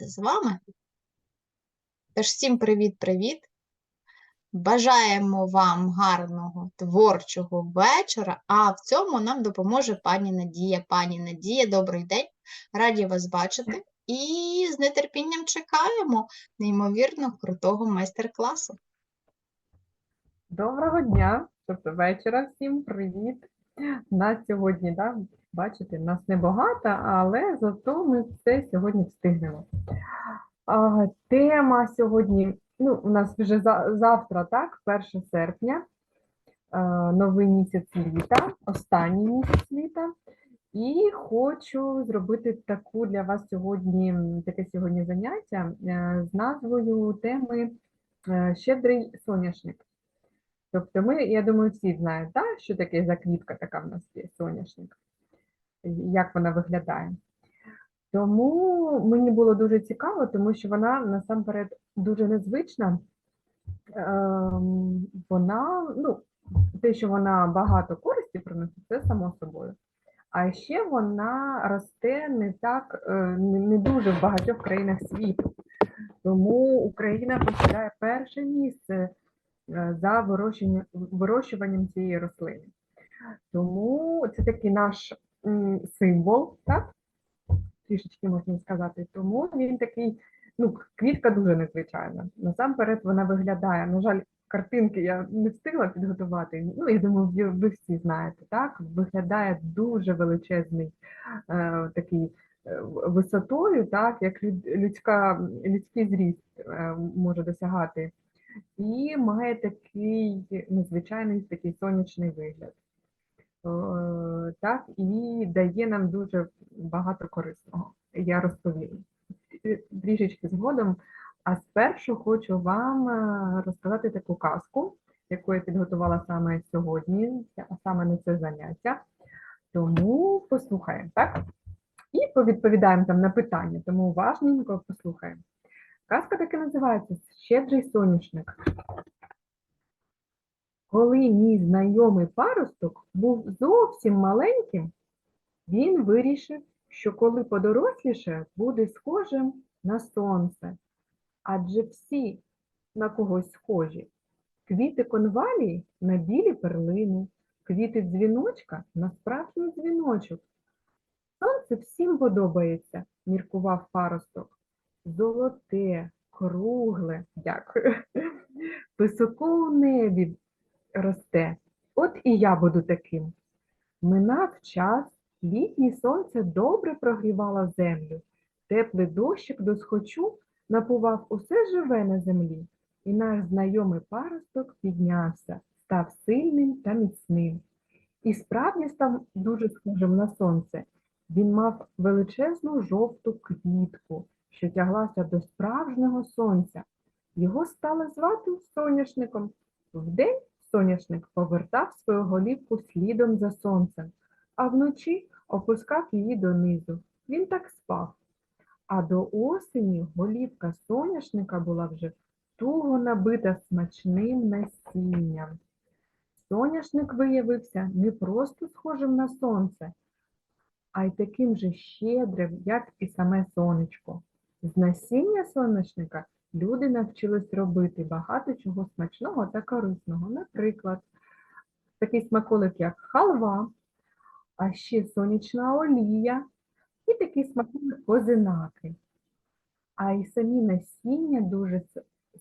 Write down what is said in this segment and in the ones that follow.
бути з вами. Тож всім привіт-привіт! Бажаємо вам гарного творчого вечора, а в цьому нам допоможе пані Надія. Пані Надія, добрий день! Раді вас бачити і з нетерпінням чекаємо неймовірно крутого майстер-класу. Доброго дня, тобто вечора всім, привіт. Нас сьогодні, да, бачите, нас небагато, але зато ми все сьогодні встигнемо. А, тема сьогодні, ну, у нас вже за, завтра, так, 1 серпня, новий місяць літа, останній місяць літа. І хочу зробити таку для вас сьогодні, таке сьогодні заняття е, з назвою теми е, Щедрий соняшник. Тобто ми, я думаю, всі знають, да, що таке за квітка така в нас є, соняшник, як вона виглядає. Тому мені було дуже цікаво, тому що вона насамперед дуже незвична. Ем, Вона, ну, те, що вона багато користі приносить, це само собою. А ще вона росте не так, е, не дуже в багатьох країнах світу. Тому Україна посідає перше місце е, за вирощуванням цієї рослини. Тому це такий наш символ, так? Трішечки можна сказати. Тому він такий, ну, квітка дуже незвичайна. Насамперед вона виглядає, на жаль, картинки я не встигла підготувати. Ну, я думаю, ви, всі знаєте, так? Виглядає дуже величезний е, такий е, висотою, так, як людська, людський зріст е, може досягати і має такий незвичайний такий сонячний вигляд. Е, Так, і дає нам дуже багато корисного. Я розповім Е, трішечки згодом. А спершу хочу вам е, розказати таку казку, яку я підготувала саме сьогодні, а саме на це заняття. Тому послухаємо, так? І повідповідаємо там на питання, тому уважненько послухаємо. Казка таки називається Щедрий соняшник. Коли мій знайомий паросток був зовсім маленьким, він вирішив, що коли подоросліше, буде схожим на сонце. Адже всі на когось схожі. Квіти конвалії на білі перлини, квіти дзвіночка на справжній дзвіночок. Сонце всім подобається, міркував паросток. Золоте, кругле, дякую. Високо у небі росте. От і я буду таким. Минав час, літнє сонце добре прогрівало землю. Теплий дощик досхочу напував усе живе на землі. І наш знайомий паросток піднявся, став сильним та міцним. І справді став дуже схожим на сонце. Він мав величезну жовту квітку, що тяглася до справжнього сонця. Його стали звати соняшником. Вдень соняшник повертав свою голівку слідом за сонцем, а вночі опускав її донизу. Він так спав. А до осені голівка соняшника була вже туго набита смачним насінням. Соняшник виявився не просто схожим на сонце, а й таким же щедрим, як і саме сонечко. З насіння соняшника люди навчились робити багато чого смачного та корисного. Наприклад, такий смаколик, як халва, а ще сонячна олія і такий смаколик козинаки. А й самі насіння дуже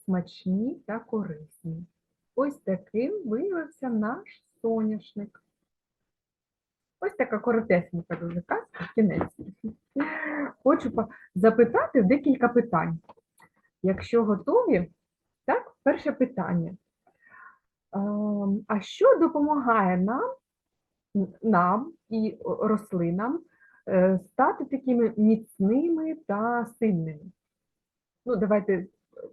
смачні та корисні. Ось таким виявився наш соняшник. Ось така коротесенька дуже казка, кінець. Хочу запитати декілька питань. Якщо готові, так, перше питання. Ем, А що допомагає нам, нам і рослинам е, стати такими міцними та сильними? Ну, давайте е,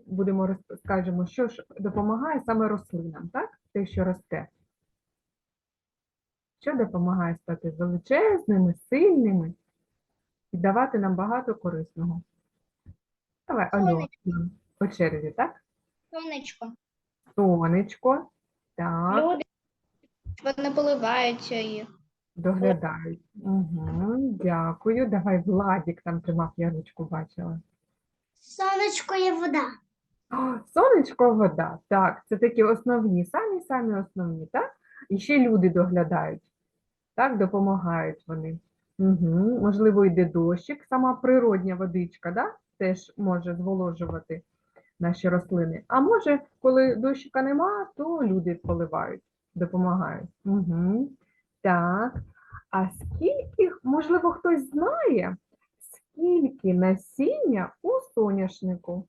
будемо роз- скажемо, що ж допомагає саме рослинам, так? Те, що росте. Що допомагає стати величезними, сильними і давати нам багато корисного? Давай, Сонечко. по черзі, так? Сонечко. Сонечко. Так, Люди вони поливаються їх. доглядають. Угу, дякую. Давай Владік там тримав, я ручку бачила. Сонечко є вода. О, Сонечко, вода. Так, це такі основні, самі самі основні, так? І ще люди доглядають, так, допомагають вони. Угу. Можливо, йде дощик, сама природня водичка, да? Теж може зволожувати наші рослини. А може, коли дощика нема, то люди поливають, допомагають. Угу. Так. А скільки, можливо, хтось знає, скільки насіння у соняшнику?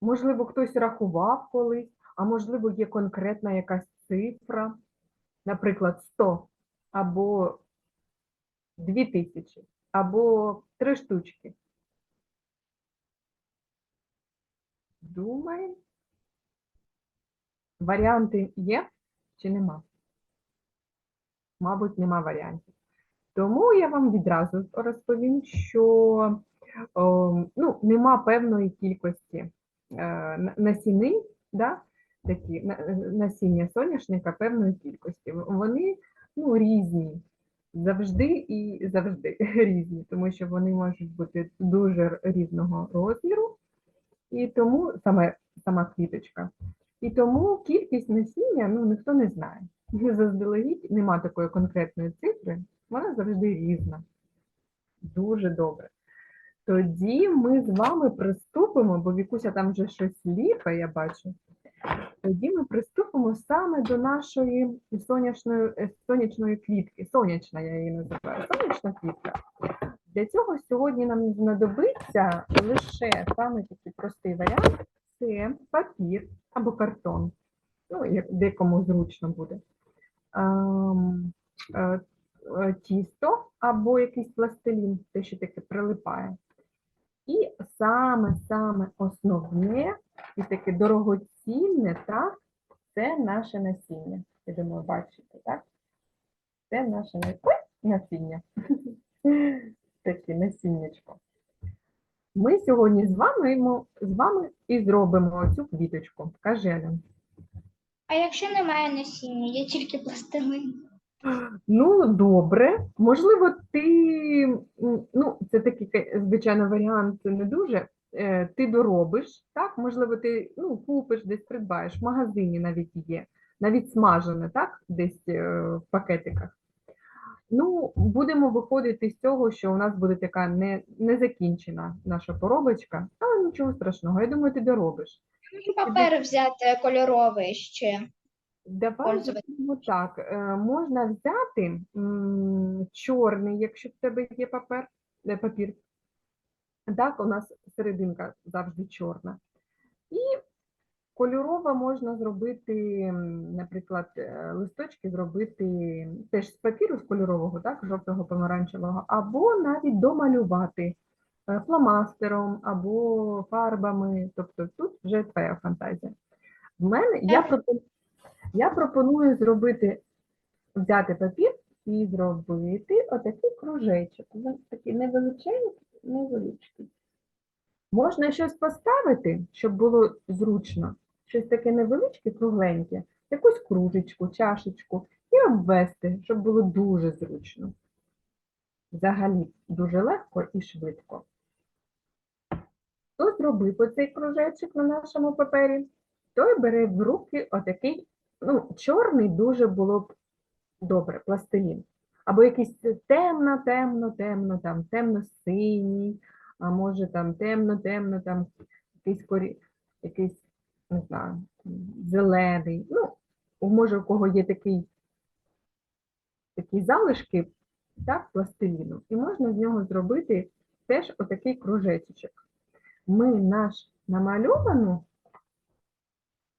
Можливо, хтось рахував колись, а можливо, є конкретна якась цифра, наприклад, 100 або 2000, або 3 штучки. Думаємо. Варіанти є чи нема? Мабуть, нема варіантів. Тому я вам відразу розповім, що о, ну, нема певної кількості е, на- насінин, да, такі, на- е, насіння соняшника певної кількості. Вони ну, різні, завжди і завжди різні, тому що вони можуть бути дуже різного розміру, і тому саме сама квіточка. І тому кількість насіння ну, ніхто не знає. Заздалегідь нема такої конкретної цифри, вона завжди різна. Дуже добре. Тоді ми з вами приступимо, бо Вікуся там вже щось ліпе, я бачу. Тоді ми приступимо саме до нашої сонячної, е, сонячної квітки. Сонячна я її називаю. Сонячна квітка. Для цього сьогодні нам знадобиться лише саме такий простий варіант це папір або картон. Ну, декому зручно буде. Ем, е, е, тісто або якийсь пластилін, те, що таке прилипає. І саме-саме основне і таке дорогоцінне, так, це наше насіння. Я бачите, так? Це наше на- Ой, насіння. Таке насіннячко. Ми сьогодні з вами, з вами і зробимо цю квіточку. Кажи, Аля. А якщо немає насіння, є тільки пластилин. Ну, добре. Можливо, ти, ну, це такий, звичайно, варіант не дуже. Е, Ти доробиш, так? Можливо, ти ну, купиш, десь придбаєш, в магазині навіть є, навіть смажене, так? Десь е, в пакетиках. Ну, будемо виходити з цього, що у нас буде така не, незакінчена наша поробочка, але нічого страшного. Я думаю, ти доробиш. Можу папер взяти кольоровий ще. Давай зробимо так. е, Можна взяти м, чорний, якщо в тебе є папер, е, папір. Так, у нас серединка завжди чорна. І кольорова можна зробити, м, наприклад, е, листочки зробити теж з папіру з кольорового, так, жовтого помаранчевого, або навіть домалювати е, фломастером або фарбами. Тобто тут вже твоя фантазія. В мене я пропоную. Я пропоную зробити, взяти папір і зробити отакий кружечок. Такий невеличенький, невеличкий. Можна щось поставити, щоб було зручно. Щось таке невеличке, кругленьке, якусь кружечку, чашечку і обвести, щоб було дуже зручно. Взагалі дуже легко і швидко. Хто зробив оцей кружечок на нашому папері, той бере в руки отакий ну, чорний дуже було б добре, пластилін. Або якийсь темно, темно, темно, там, темно-синій, а може там темно-темно, там якийсь корі... якийсь, не знаю, зелений. Ну, може, у кого є такий, такі залишки, так, пластиліну, і можна з нього зробити теж отакий кружечок. Ми наш намальовану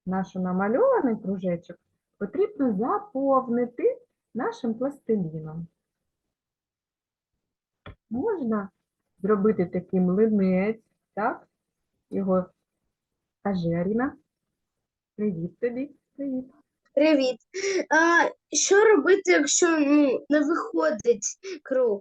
наш намальований кружечок потрібно заповнити нашим пластиліном. Можна зробити такий млинець, так? Його кажи, Аріна. Привіт тобі. Привіт. Привіт. А, що робити, якщо ну, не виходить круг?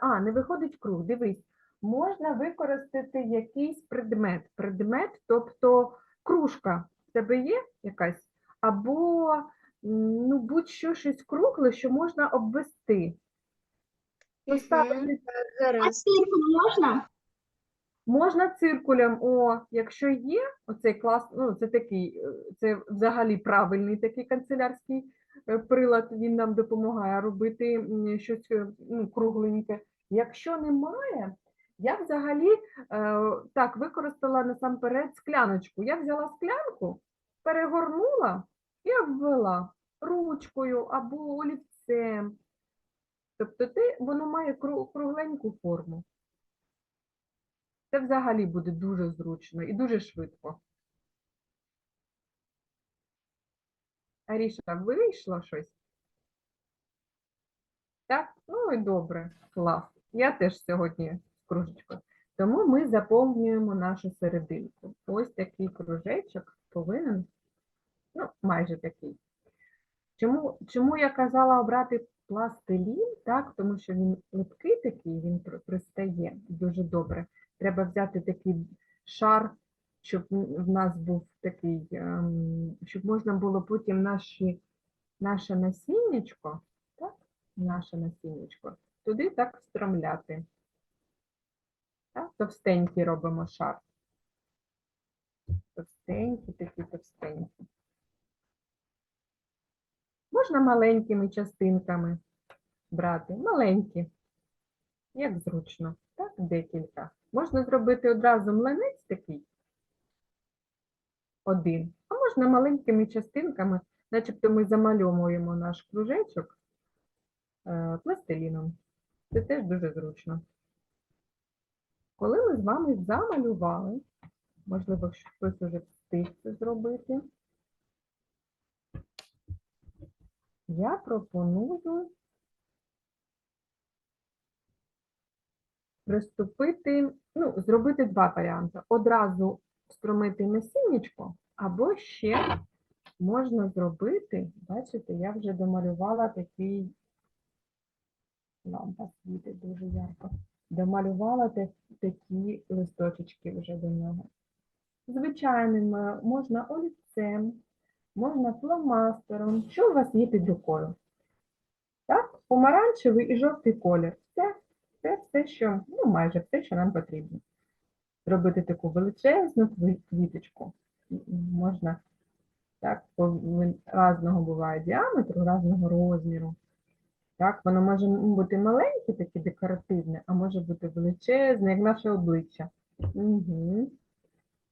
А, не виходить круг. Дивись, можна використати якийсь предмет. Предмет, тобто кружка в тебе є якась, або ну, будь-що щось кругле, що можна обвести. Поставити А циркуль можна? Можна циркулем, о, якщо є, оцей клас, ну це такий, е, це взагалі правильний такий канцелярський е, прилад, він нам допомагає робити щось е, ну, кругленьке. Якщо немає, я взагалі е, так використала насамперед скляночку. Я взяла склянку, перегорнула і обвела ручкою або олівцем. Тобто те, воно має кругленьку форму. Це взагалі буде дуже зручно і дуже швидко. Аріша, вийшло щось? Так, ну і добре, клас. Я теж сьогодні кружечкою. Тому ми заповнюємо нашу серединку. Ось такий кружечок повинен, ну, майже такий. Чому, чому я казала обрати пластилін? Так, тому що він липкий такий, він пристає дуже добре. Треба взяти такий шар, щоб в нас був такий, ем, щоб можна було потім наші, наше насіннячко, так, наше насіннячко, туди так встромляти. Так, товстенький робимо шар. Товстенький, такий товстенький. Можна маленькими частинками брати, маленькі, як зручно, так, декілька. Можна зробити одразу млинець такий, один, а можна маленькими частинками, начебто ми замальовуємо наш кружечок е, пластиліном. Це теж дуже зручно. Коли ми з вами замалювали, можливо, хтось уже встиг це зробити, я пропоную приступити, ну, зробити два варіанти. Одразу встромити насіннячко, або ще можна зробити, бачите, я вже домалювала такий лампа світить дуже ярко. Домалювала та- такі листочечки вже до нього. Звичайним можна олівцем, можна фломастером. Що у вас є під рукою? Так, помаранчевий і жовтий колір. Це, це все, що, ну, майже все, що нам потрібно. Зробити таку величезну квіточку. Можна так, повин- різного буває діаметру, різного розміру. Так, воно може бути маленьке, таке декоративне, а може бути величезне, як наше обличчя. Угу.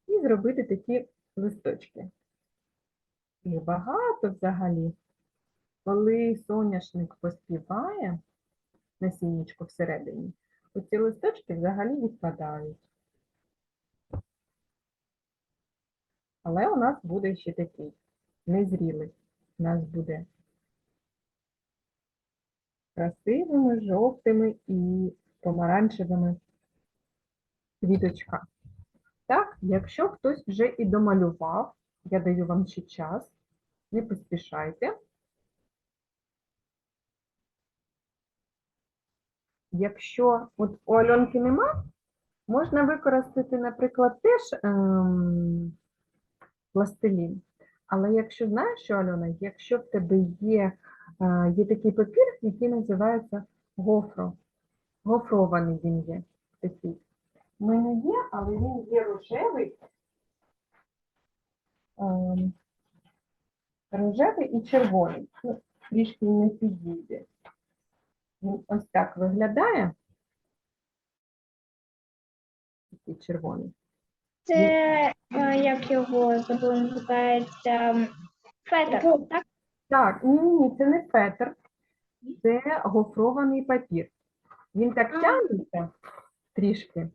І зробити такі листочки. Їх багато взагалі. Коли соняшник поспіває насіннячко всередині, оці листочки взагалі відпадають. Але у нас буде ще такий незрілий. У нас буде красивими, жовтими і помаранчевими квіточка. Так, якщо хтось вже і домалював, я даю вам ще час, не поспішайте. Якщо от у Альонки нема, можна використати, наприклад, теж ем, пластилін. Але якщо знаєш, що Альона, якщо в тебе є, є такий папір, який називається гофро, гофрований він є такий. У мене є, але він є рожевий. Ем, рожевий і червоний. Ну, трішки не підійде. Він ось так виглядає. Такий червоний. Це е, як його забула, називається фетр, так? Так, ні, ні, це не фетр, це гофрований папір. Він так тягнеться трішки.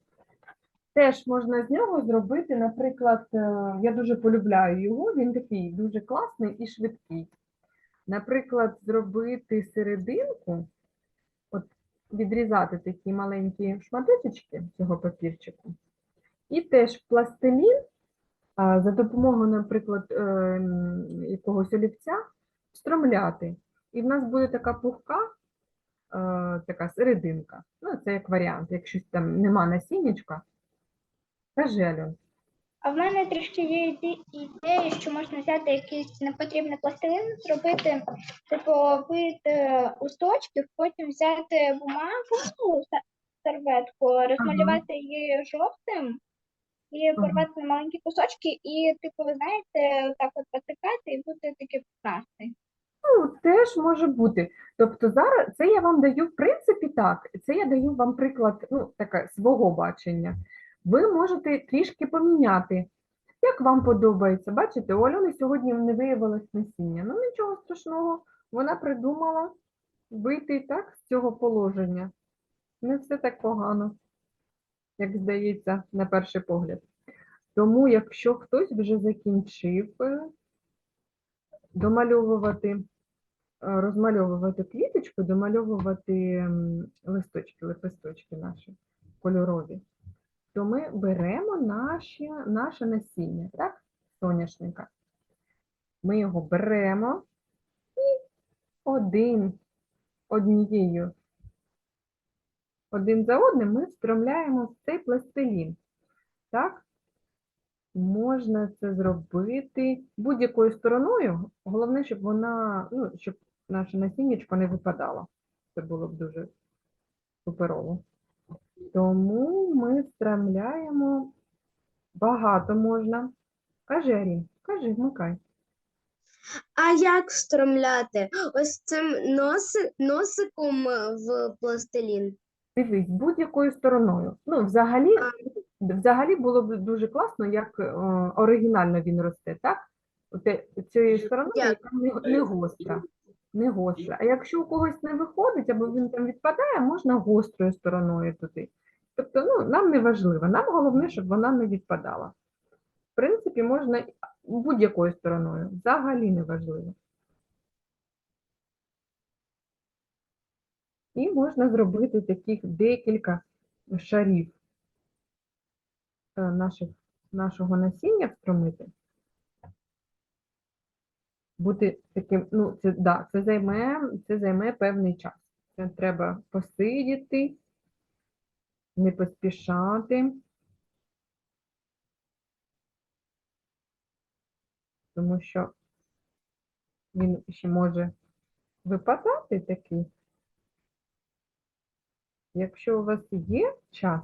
Теж можна з нього зробити, наприклад, е, я дуже полюбляю його, він такий дуже класний і швидкий. Наприклад, зробити серединку, от відрізати такі маленькі шматочки цього папірчику, і теж пластилін за допомогою, наприклад, е, якогось олівця встромляти. І в нас буде така пухка, е, така серединка. Ну, це як варіант. Якщо там нема насіннячка, кажи, Альон. А в мене трішки є іде- ідея, що можна взяти якийсь непотрібний пластилин, зробити типу вид е, листочків, потім взяти бумагу, серветку, розмалювати її жовтим і порвати на маленькі кусочки, і, типу, ви знаєте, так от потикати, теж може бути. Тобто зараз це я вам даю, в принципі, так, це я даю вам приклад, ну, таке, свого бачення. Ви можете трішки поміняти, як вам подобається. Бачите, у Альони сьогодні не виявилось насіння. Ну, нічого страшного, вона придумала вийти так з цього положення. Не все так погано, як здається, на перший погляд. Тому, якщо хтось вже закінчив е, домальовувати розмальовувати квіточку, домальовувати листочки, лепесточки наші кольорові, то ми беремо наші, наше насіння, так, соняшника. Ми його беремо і один, однією, один за одним ми встромляємо в цей пластилін. Так? Можна це зробити будь-якою стороною. Головне, щоб вона, ну, щоб наше насіннячко не випадало. Це було б дуже суперово. Тому ми встромляємо багато можна. Кажи, Арін, кажи, вмикай. А як встромляти? Ось цим носи, носиком е, в пластилін. Дивись, будь-якою стороною. Ну, взагалі, взагалі було б дуже класно, як е, оригінально він росте, так? Цією стороною, яка не, не гостра. Не гостра. А якщо у когось не виходить, або він там відпадає, можна гострою стороною туди. Тобто, ну, нам не важливо. Нам головне, щоб вона не відпадала. В принципі, можна будь-якою стороною. Взагалі не важливо. І можна зробити таких декілька шарів е, наших, нашого насіння встромити. Бути таким, ну, це, да, це займе, це займе певний час. Це треба посидіти, не поспішати. Тому що він ще може випадати такий. Якщо у вас є час,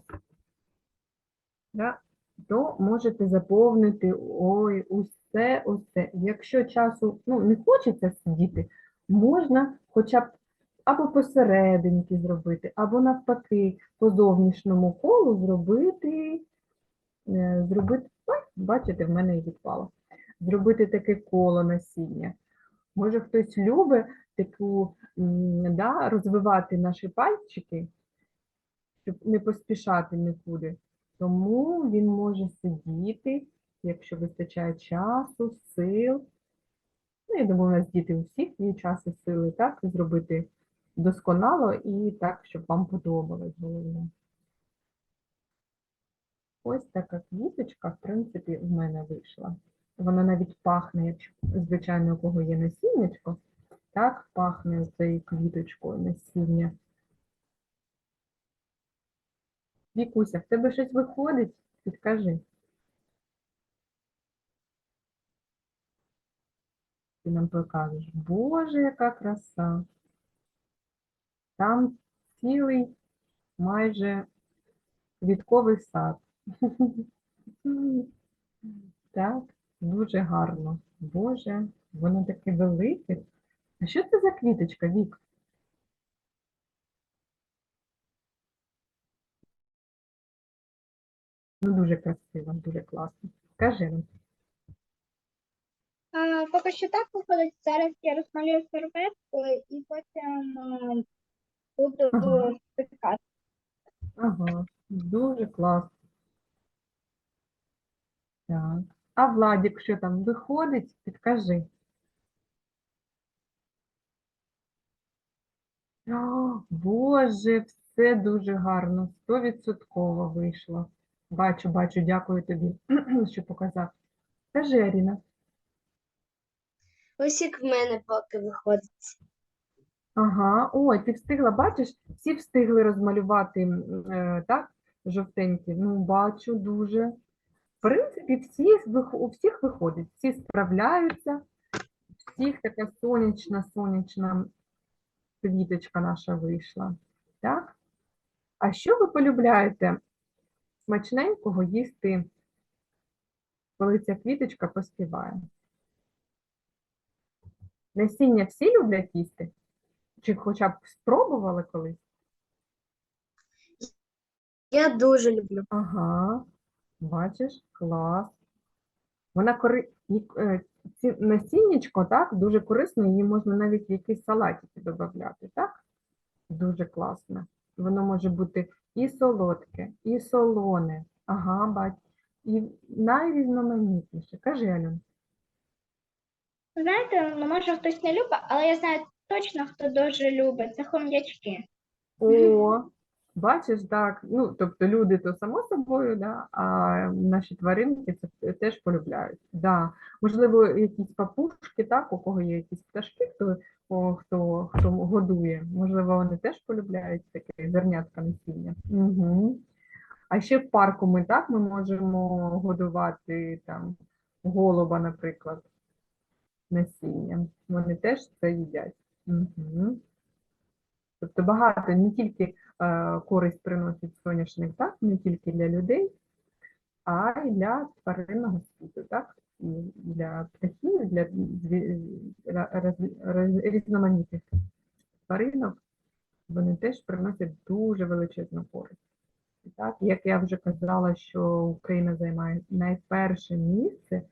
да, то можете заповнити ой, усе, усе. Якщо часу ну, не хочеться сидіти, можна хоча б або посерединки зробити, або навпаки по зовнішньому колу зробити, е, зробити, ой, бачите, в мене і відпало. Зробити таке коло насіння. Може, хтось любить таку, да, розвивати наші пальчики, щоб не поспішати нікуди. Тому він може сидіти, якщо вистачає часу, сил. Ну, я думаю, у нас діти у всіх є час і сили, так, зробити досконало і так, щоб вам подобалось головне. Ось така квіточка, в принципі, в мене вийшла. Вона навіть пахне, якщо, звичайно, у кого є насіннячко, так пахне цією квіточкою насіння. Вікуся, в тебе щось виходить? Підкажи. Ти нам покажеш. Боже, яка краса. Там цілий майже квітковий сад. Так, дуже гарно. Боже, воно таке велике. А що це за квіточка, Вік? Ну, дуже красиво, дуже класно. Скажи нам. А, поки що так виходить. Зараз я розмалюю серветку і потім а, буду Ага. Ага, дуже класно. Так. А Владик, що там виходить? Підкажи. О, Боже, все дуже гарно, стовідсотково вийшло. Бачу, бачу, дякую тобі, що показав. Скажи, Аріна. Ось як в мене поки виходить. Ага, ой, ти встигла, бачиш, всі встигли розмалювати, е, так, жовтенькі. Ну, бачу, дуже В принципі, всі, у всіх виходить, всі справляються, всіх така сонячна, сонячна квіточка наша вийшла. Так? А що ви полюбляєте смачненького їсти, коли ця квіточка поспіває? Насіння всі люблять їсти? Чи хоча б спробували колись? Я дуже люблю. Ага, бачиш, клас. Вона кори... е, ці насіннячко, так, дуже корисно, її можна навіть в якісь салатики додати, так? Дуже класно. Воно може бути і солодке, і солоне. Ага, бач. І найрізноманітніше. Кажи, Алюн. Знаєте, ну може хтось не любить, але я знаю точно, хто дуже любить. Це хом'ячки. О, бачиш, так. Ну, тобто люди то само собою, да, а наші тваринки це теж полюбляють. Да. Можливо, якісь папушки, так, у кого є якісь пташки, хто, хто, хто годує, можливо, вони теж полюбляють таке зернятка насіння. Угу. А ще в парку ми так ми можемо годувати там голуба, наприклад, насінням. Вони теж це їдять. Угу. Тобто багато не тільки е, користь приносить соняшник, так, не тільки для людей, а й для тваринного світу, так, для птахів, для роз- різноманітних тваринок, вони теж приносять дуже величезну користь. Так, як я вже казала, що Україна займає найперше місце е,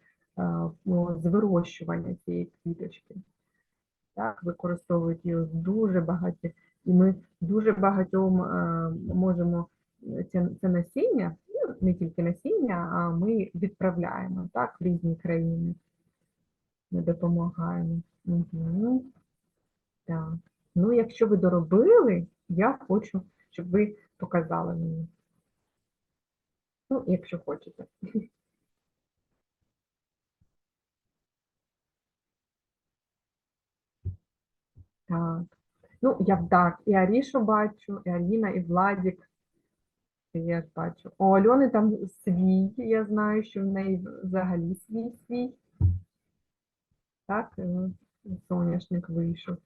з вирощування цієї квіточки. Так, використовують її дуже багаті і ми дуже багатьом е, можемо це, це насіння, ну, не тільки насіння, а ми відправляємо так, в різні країни. Ми допомагаємо. Угу. Так. Ну, якщо ви доробили, я хочу, щоб ви показали мені. Ну, якщо хочете. Так. Ну, я б так, і Арішу бачу, і Аліна, і Владік. Я ж бачу. У Альони там свій, я знаю, що в неї взагалі свій свій. Так, е, соняшник вийшов.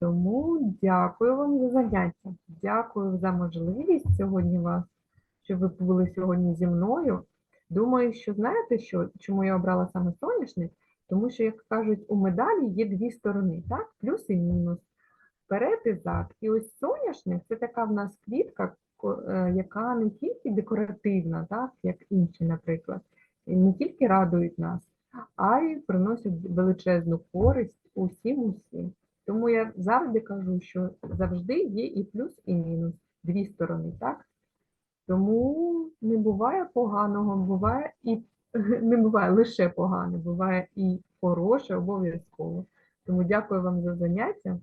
Тому дякую вам за заняття. Дякую за можливість сьогодні вас, що ви були сьогодні зі мною. Думаю, що знаєте, що, чому я обрала саме соняшник? Тому що, як кажуть, у медалі є дві сторони, так? Плюс і мінус. Вперед і зад. І ось соняшник це така в нас квітка, е, яка не тільки декоративна, так, як інші, наприклад, не тільки радують нас, а й приносять величезну користь усім усім. Тому я завжди кажу, що завжди є і плюс, і мінус. Дві сторони, так? Тому не буває поганого, буває і не буває лише погане, буває і хороше обов'язково. Тому дякую вам за заняття,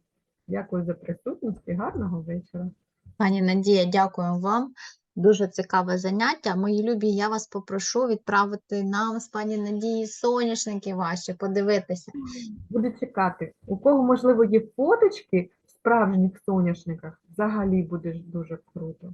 дякую за присутність і гарного вечора. Пані Надія, дякую вам. Дуже цікаве заняття. Мої любі, я вас попрошу відправити нам з пані Надії соняшники ваші, подивитися. Буду чекати. У кого, можливо, є фоточки в справжніх соняшниках, взагалі буде дуже круто.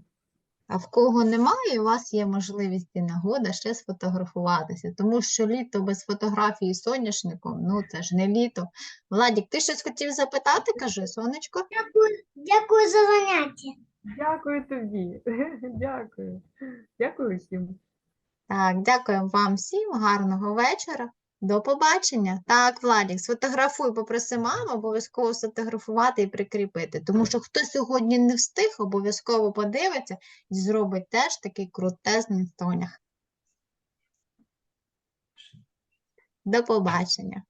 А в кого немає, у вас є можливість і нагода ще сфотографуватися, тому що літо без фотографії з соняшником, ну це ж не літо. Владік, ти щось хотів запитати? Кажи, сонечко. Дякую, дякую за заняття. Дякую тобі. Дякую. Дякую всім. Так, дякую вам всім, гарного вечора. До побачення. Так, Владік, сфотографуй, попроси маму обов'язково сфотографувати і прикріпити. Тому що хто сьогодні не встиг, обов'язково подивиться і зробить теж такий крутезний сонях. До побачення.